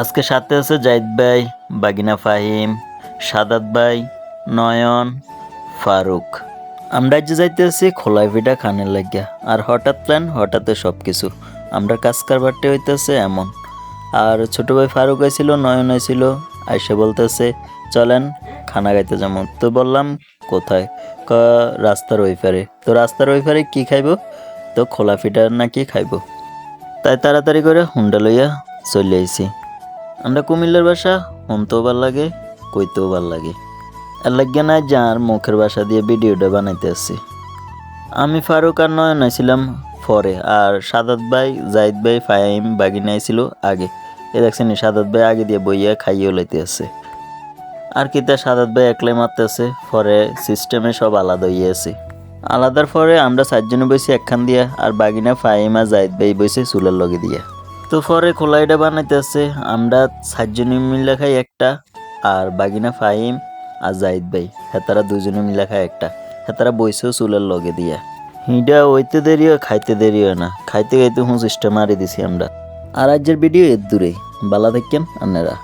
আজকে সাথে আছে জাহিদ ভাই, বাগিনা ফাহিম, সাদাত ভাই, নয়ন, ফারুক। আমরা যে যাইতে আছি খোলাই পিঠা খানের লাগিয়া। আর হঠাৎ প্ল্যান হঠাৎ সব কিছু আমরা কাজ কারবারটি হইতেছে এমন। আর ছোট ভাই ফারুক আইছিল, নয়ন আইছিল, আইসে বলতেছে, চলেন, খানা খাইতে যেমন তো বললাম, কোথায়? ক, রাস্তার ওই পারে। তো রাস্তার ওই পারে কি খাইবো? তো খোলা পিঠা নাকি খাইবো? তাই তাড়াতাড়ি করে হুন্ডা লইয়া চলে আইছি। আমরা কুমিল্লার ভাষা শুনতেও ভালো লাগে, কইতেও ভালো লাগে। আর লাগিয়ে না যার মুখের ভাষা দিয়ে ভিডিওটা বানাইতে আসছি। আমি ফারুক আর নয়ন আইছিলাম পরে, আর সাদাত ভাই, জাহিদ ভাই, ফাহিম, বাগিনা আইছিল আগে। এ দেখছেন সাদাত ভাই আগে দিয়ে বইয়া খাইয়েও লাইতে আছে আর কি তা সাদাত ভাই একলাই মারতে আছে পরে সিস্টেমে সব আলাদা হয়ে আছে আলাদার পরে আমরা চারজনে বসে একখান দিয়া, আর বাগিনা, ফাহিম আর জাহিদ ভাই বসে চুলের লগে দিয়া। তো পরে খোলাইটা বানাইতে আছে আমরা সাতজনে মিলে খাই একটা, আর বাগিনা ফাহিম আর জাহিদ ভাই হেতারা দুজনে মিলে খাই একটা। হেতারা বইসেও চুলের লগে দিয়া। হিডা ওইতে দেরি হয়, খাইতে দেরি হয় না। খাইতে খাইতে হুঁ সিস্টেম মারি দিছি আমরা। আর আজের ভিডিও এর দূরে বালা থাকেন আপনারা